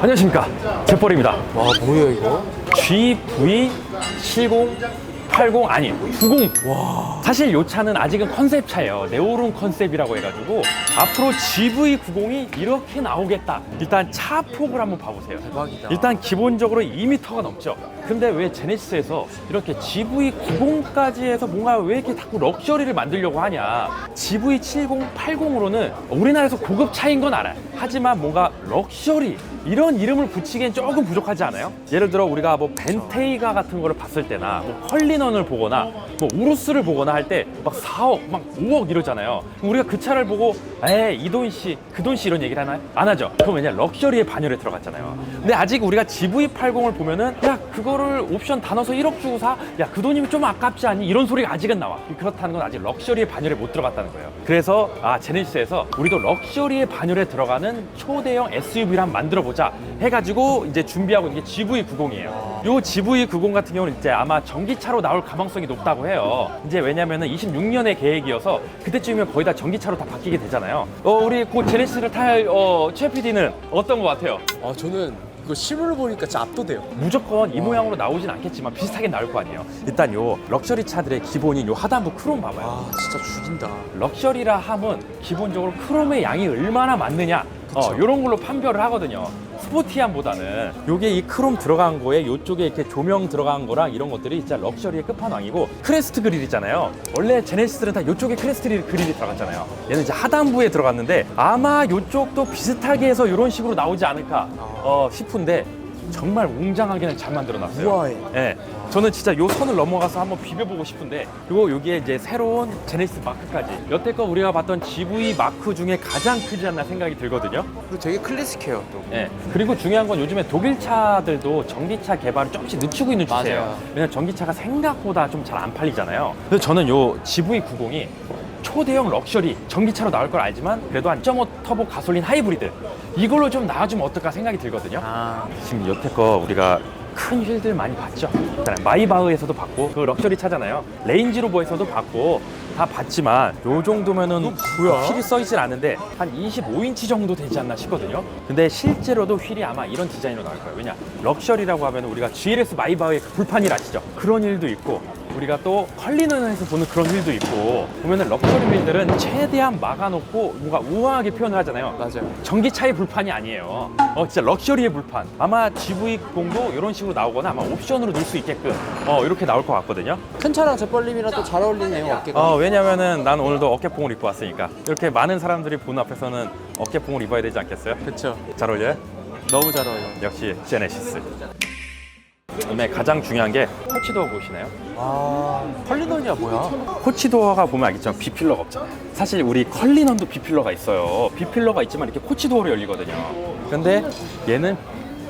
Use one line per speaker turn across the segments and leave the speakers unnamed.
안녕하십니까. 제벌입니다.
와 뭐야 이거?
GV7080 아니 90 사실 이 차는 아직은 컨셉 차예요. 네오룸 컨셉이라고 해가지고 앞으로 GV90이 이렇게 나오겠다. 일단 차 폭을 한번 봐보세요.
대박이다.
일단 기본적으로 2m가 넘죠. 근데 왜 제네시스에서 이렇게 GV90까지 해서 뭔가 왜 이렇게 자꾸 럭셔리를 만들려고 하냐. GV70, 80으로는 우리나라에서 고급 차인 건 알아요. 하지만 뭔가 럭셔리 이런 이름을 붙이기엔 조금 부족하지 않아요? 예를 들어 우리가 뭐 벤테이가 같은 거를 봤을 때나 뭐 컬리넌을 보거나 뭐 우루스를 보거나 할 때 막 4억, 막 5억 이러잖아요. 우리가 그 차를 보고 에이 이 돈 씨, 그 돈 씨 이런 얘기를 하나요? 안 하죠. 그럼 왜냐 럭셔리의 반열에 들어갔잖아요. 근데 아직 우리가 GV80을 보면은 야 그거를 옵션 다 넣어서 1억 주고 사, 야 그 돈이면 좀 아깝지 않니? 이런 소리가 아직은 나와. 그렇다는 건 아직 럭셔리의 반열에 못 들어갔다는 거예요. 그래서 아 제네시스에서 우리도 럭셔리의 반열에 들어가는 초대형 SUV를 한번 만들어 보자 해가지고 이제 준비하고 있는 게 GV90이에요. 요 GV90 같은 경우는 이제 아마 전기차로 나올 가능성이 높다고 해요. 이제 왜냐면은 26년의 계획이어서 그때쯤이면 거의 다 전기차로 다 바뀌게 되잖아요. 어, 우리 곧 제네시스를 탈 어, 최 PD는 어떤 것 같아요?
아 저는 이거 실물을 보니까 진짜 압도돼요.
무조건 이 모양으로 나오진 않겠지만 비슷하게 나올 거 아니에요. 일단 요 럭셔리 차들의 기본인 요 하단부 크롬 봐봐요.
아 진짜 죽인다.
럭셔리라 함은 기본적으로 크롬의 양이 얼마나 많느냐 어,
그쵸.
이런 걸로 판별을 하거든요. 스포티함보다는 요게 이 크롬 들어간 거에 요쪽에 이렇게 조명 들어간 거랑 이런 것들이 진짜 럭셔리의 끝판왕이고 크레스트 그릴이잖아요. 원래 제네시스는 다 요쪽에 크레스트 그릴- 그릴이 들어갔잖아요. 얘는 이제 하단부에 들어갔는데 아마 요쪽도 비슷하게 해서 이런 식으로 나오지 않을까 어, 싶은데 정말 웅장하게는 잘 만들어 놨어요.
우아해.
예. 저는 진짜 요 선을 넘어가서 한번 비벼보고 싶은데 그리고 여기에 이제 새로운 제네시스 마크까지 여태껏 우리가 봤던 GV 마크 중에 가장 크지 않나 생각이 들거든요.
그리고 되게 클래식해요 또.
예. 그리고 중요한 건 요즘에 독일 차들도 전기차 개발을 조금씩 늦추고 있는 추세예요.
맞아요.
왜냐면 전기차가 생각보다 좀 잘 안 팔리잖아요. 그래서 저는 요 GV90이 초대형 럭셔리 전기차로 나올 걸 알지만 그래도 한1.5 터보 가솔린 하이브리드 이걸로 좀 나와주면 어떨까 생각이 들거든요.
아
지금 여태껏 우리가 큰 휠들 많이 봤죠. 일단 마이바흐에서도 봤고 그 럭셔리 차잖아요. 레인지로버에서도 봤고 다 봤지만 요 정도면은
뭐야?
휠이 써있진 않은데 한 25인치 정도 되지 않나 싶거든요. 근데 실제로도 휠이 아마 이런 디자인으로 나올 거예요. 왜냐 럭셔리라고 하면 우리가 GLS 마이바흐의 그 불판일 아시죠? 그런 휠도 있고 우리가 또 컬리넌에서 보는 그런 휠도 있고 보면은 럭셔리 휠들은 최대한 막아놓고 뭔가 우아하게 표현을 하잖아요.
맞아요.
전기차의 불판이 아니에요. 어, 진짜 럭셔리의 불판. 아마 GV90도 이런 식으로 나오거나 아마 옵션으로 넣을 수 있게끔 어, 이렇게 나올 것 같거든요.
큰 차랑 재벌림이랑 또 잘 어울리네요 어깨가.
어, 왜냐면은 난 오늘도 어깨뽕을 입고 왔으니까. 이렇게 많은 사람들이 보는 앞에서는 어깨뽕을 입어야 되지 않겠어요?
그렇죠.
잘 어울려요?
너무 잘 어울려.
역시 제네시스. 그다음에 가장 중요한 게 터치도어 보이시나요?
아 컬리넌이야 뭐야?
코치도어가 보면 알겠지만 비필러가 없잖아요. 사실 우리 컬리넌도 비필러가 있어요. 비필러가 있지만 이렇게 코치도어로 열리거든요. 근데 얘는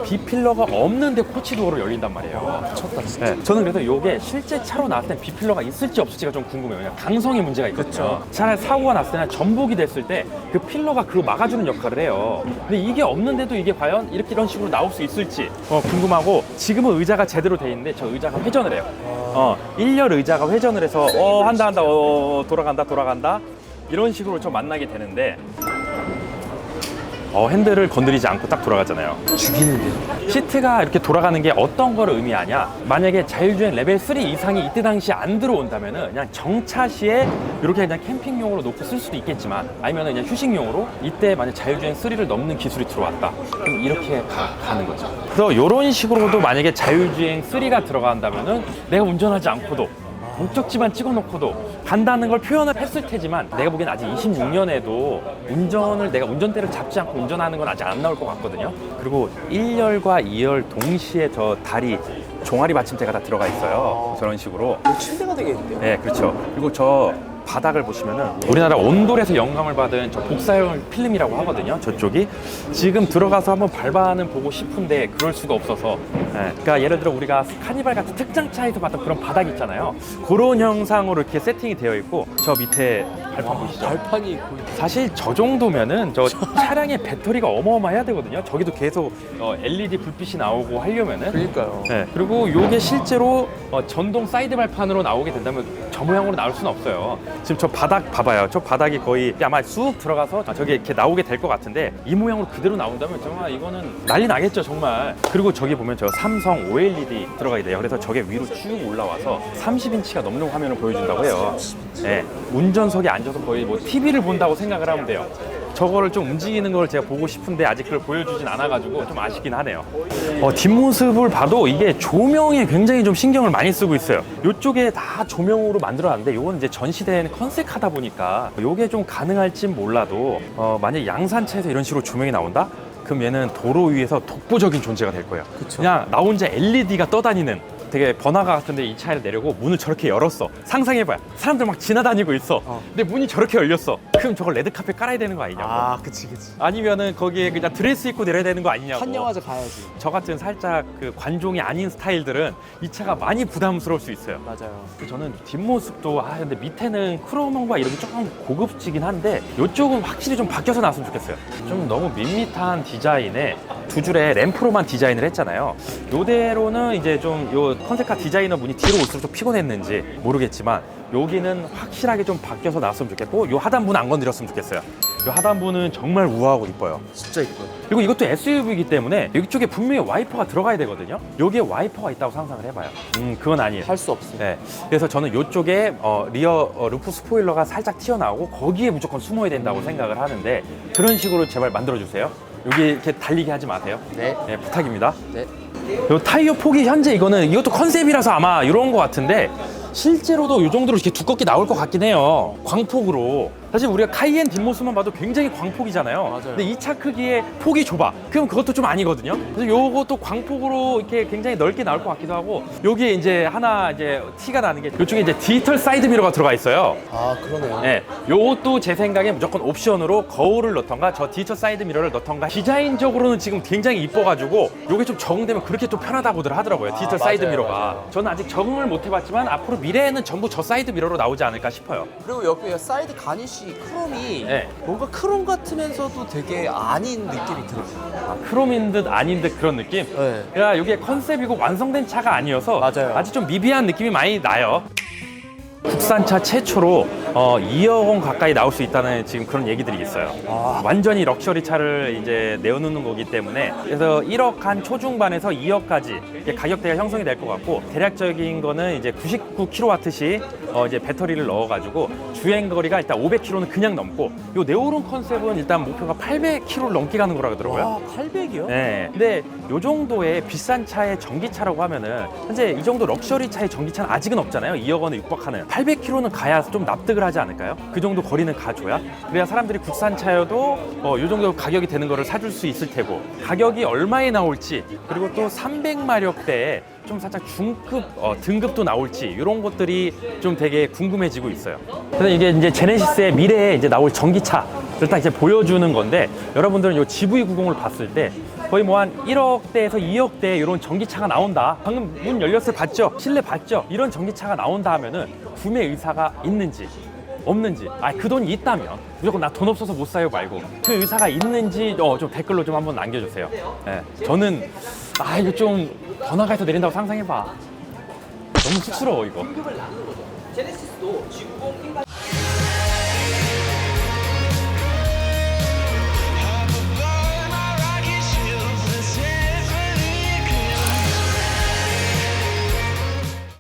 비필러가 없는데 코치도어로 열린단 말이에요.
미쳤다 진짜.
네, 저는 그래서 이게 실제 차로 나왔을 때 비필러가 있을지 없을지가 좀 궁금해요. 왜냐면 강성의 문제가 있거든요.
그쵸.
차라리 사고가 났을 때나 전복이 됐을 때 그 필러가 그거 막아주는 역할을 해요. 근데 이게 없는데도 이게 과연 이렇게 이런 식으로 나올 수 있을지 어, 궁금하고 지금은 의자가 제대로 돼 있는데 저 의자가 회전을 해요. 어, 1열 의자가 회전을 해서 어 한다 한다 어 돌아간다 돌아간다 이런 식으로 좀 만나게 되는데 어, 핸들을 건드리지 않고 딱 돌아가잖아요.
죽이는데.
시트가 이렇게 돌아가는 게 어떤 걸 의미하냐? 만약에 자율주행 레벨 3 이상이 이때 당시 안 들어온다면은 그냥 정차 시에 이렇게 그냥 캠핑용으로 놓고 쓸 수도 있겠지만 아니면 그냥 휴식용으로 이때 만약 자율주행 3를 넘는 기술이 들어왔다. 그럼 이렇게 가, 는 거죠. 그래서 이런 식으로도 만약에 자율주행 3가 들어간다면은 내가 운전하지 않고도 목적지만 찍어놓고도 간다는 걸 표현을 했을 테지만 내가 보기엔 아직 26년에도 운전을 내가 운전대를 잡지 않고 운전하는 건 아직 안 나올 것 같거든요. 그리고 1열과 2열 동시에 저 다리 종아리 받침대가 다 들어가 있어요. 저런 식으로.
이거 침대가 되겠는데요?
네, 그렇죠. 그리고 저 바닥을 보시면은 우리나라 온돌에서 영감을 받은 저 복사형 필름이라고 하거든요. 저쪽이 지금 들어가서 한번 밟아는 보고 싶은데 그럴 수가 없어서. 예, 그러니까 예를 들어 우리가 카니발 같은 특장차에서 봤던 그런 바닥 있잖아요. 그런 형상으로 이렇게 세팅이 되어 있고 저 밑에 발판 보이시죠?
발판이 거의
사실 저 정도면은 저 차량의 배터리가 어마어마해야 되거든요. 저기도 계속 어, LED 불빛이 나오고 하려면은
그러니까요.
네. 그리고 이게 실제로 어, 전동 사이드 발판으로 나오게 된다면 저 모양으로 나올 수는 없어요. 지금 저 바닥 봐봐요. 저 바닥이 거의 아마 쑥 들어가서 저게 이렇게 나오게 될 것 같은데 이 모양으로 그대로 나온다면 정말 이거는 난리 나겠죠, 정말. 그리고 저기 보면 저 삼성 OLED 들어가게 돼요. 그래서 저게 위로 쭉 올라와서 30인치가 넘는 화면을 보여준다고 해요. 네, 운전석에 앉아서 거의 뭐 TV를 본다고 생각을 하면 돼요. 저거를 좀 움직이는 걸 제가 보고 싶은데 아직 그걸 보여주진 않아가지고 좀 아쉽긴 하네요. 어, 뒷모습을 봐도 이게 조명에 굉장히 좀 신경을 많이 쓰고 있어요. 이쪽에 다 조명으로 만들어놨는데 이건 이제 전시된 컨셉하다 보니까 이게 좀 가능할진 몰라도 어, 만약 양산차에서 이런 식으로 조명이 나온다? 그럼 얘는 도로 위에서 독보적인 존재가 될 거예요.
그쵸.
그냥 나 혼자 LED가 떠다니는 되게 번화가 같은데 이 차를 내려고 문을 저렇게 열었어. 상상해봐요. 사람들 막 지나다니고 있어.
어.
근데 문이 저렇게 열렸어. 그럼 저걸 레드카펫 깔아야 되는 거 아니냐고.
아, 그치, 그치.
아니면은 거기에 그냥 드레스 입고 내려야 되는 거 아니냐고.
한 영화제 가야지.
저 같은 살짝 그 관종이 아닌 스타일들은 이 차가 많이 부담스러울 수 있어요.
맞아요.
저는 뒷모습도 아 근데 밑에는 크로몬과 이런 게 조금 고급지긴 한데 이쪽은 확실히 좀 바뀌어서 나왔으면 좋겠어요. 좀 너무 밋밋한 디자인에 두 줄의 램프로만 디자인을 했잖아요. 요대로는 이제 좀 요 컨셉카 디자이너 분이 뒤로 올수록 좀 피곤했는지 모르겠지만 여기는 확실하게 좀 바뀌어서 나왔으면 좋겠고 요 하단부는 안 건드렸으면 좋겠어요. 요 하단부는 정말 우아하고 이뻐요.
진짜 이뻐요.
그리고 이것도 SUV이기 때문에 이쪽에 분명히 와이퍼가 들어가야 되거든요. 여기에 와이퍼가 있다고 상상을 해봐요. 음, 그건 아니에요.
할 수 없어.
네. 그래서 저는 이쪽에 어, 리어 어, 루프 스포일러가 살짝 튀어나오고 거기에 무조건 숨어야 된다고 생각을 하는데 그런 식으로 제발 만들어주세요. 여기 이렇게 달리게 하지 마세요.
네.
네, 부탁입니다.
네.
요 타이어 폭이 현재 이거는 이것도 컨셉이라서 아마 이런 것 같은데 실제로도 이 정도로 이렇게 두껍게 나올 것 같긴 해요. 광폭으로. 사실 우리가 카이엔 뒷모습만 봐도 굉장히 광폭이잖아요.
맞아요.
근데 이 차 크기에 폭이 좁아. 그럼 그것도 좀 아니거든요. 그래서 요것도 광폭으로 이렇게 굉장히 넓게 나올 것 같기도 하고 여기에 이제 하나 이제 티가 나는 게 이쪽에 이제 디지털 사이드 미러가 들어가 있어요.
아, 그러네요.
네, 요것도 제 생각에 무조건 옵션으로 거울을 넣던가 저 디지털 사이드 미러를 넣던가 디자인적으로는 지금 굉장히 이뻐가지고 요게 좀 적응되면 그렇게 또 편하다고들 하더라고요 디지털
아,
사이드
맞아요,
미러가
맞아요.
저는 아직 적응을 못 해봤지만 앞으로 미래에는 전부 저 사이드 미러로 나오지 않을까 싶어요
그리고 여기 사이드 가니쉬 크롬이
네.
뭔가 크롬 같으면서도 되게 아닌 느낌이 들어요.
아, 크롬인 듯 아닌 듯 그런 느낌
네.
그러니까 이게 컨셉이고 완성된 차가 아니어서
맞아요.
아직 좀 미비한 느낌이 많이 나요 국산차 최초로 어, 2억 원 가까이 나올 수 있다는 지금 그런 얘기들이 있어요.
아.
완전히 럭셔리 차를 이제 내어놓는 거기 때문에 그래서 1억 한 초중반에서 2억까지 가격대가 형성이 될 것 같고 대략적인 거는 이제 99kW씩 어, 이제 배터리를 넣어가지고 주행 거리가 일단 500km는 그냥 넘고 요 네오론 컨셉은 일단 목표가 800km를 넘게 가는 거라 그러더라고요.
와, 800이요?
네. 근데 요 정도의 비싼 차의 전기차라고 하면은 현재 이 정도 럭셔리 차의 전기차는 아직은 없잖아요. 2억 원에 육박하는 800km는 가야 좀 납득을 하지 않을까요? 그 정도 거리는 가줘야 그래야 사람들이 국산 차여도 어, 요 정도 가격이 되는 거를 사줄 수 있을 테고 가격이 얼마에 나올지 그리고 또 300마력대에 좀 살짝 중급 어, 등급도 나올지 이런 것들이 좀 되게 궁금해지고 있어요. 그래서 이게 이제 제네시스의 미래에 이제 나올 전기차를 딱 이제 보여주는 건데 여러분들은 이 GV90을 봤을 때 거의 뭐 한 1억대에서 2억대 이런 전기차가 나온다. 방금 문 열렸을 때 봤죠? 실내 봤죠? 이런 전기차가 나온다 하면은 구매 의사가 있는지 없는지 아 그 돈이 있다면 무조건 나 돈 없어서 못 사요 말고 그 의사가 있는지 어, 좀 댓글로 좀 한번 남겨주세요. 예, 저는 아 이거 좀 번화가에서 내린다고 상상해봐. 너무 쑥스러워 이거.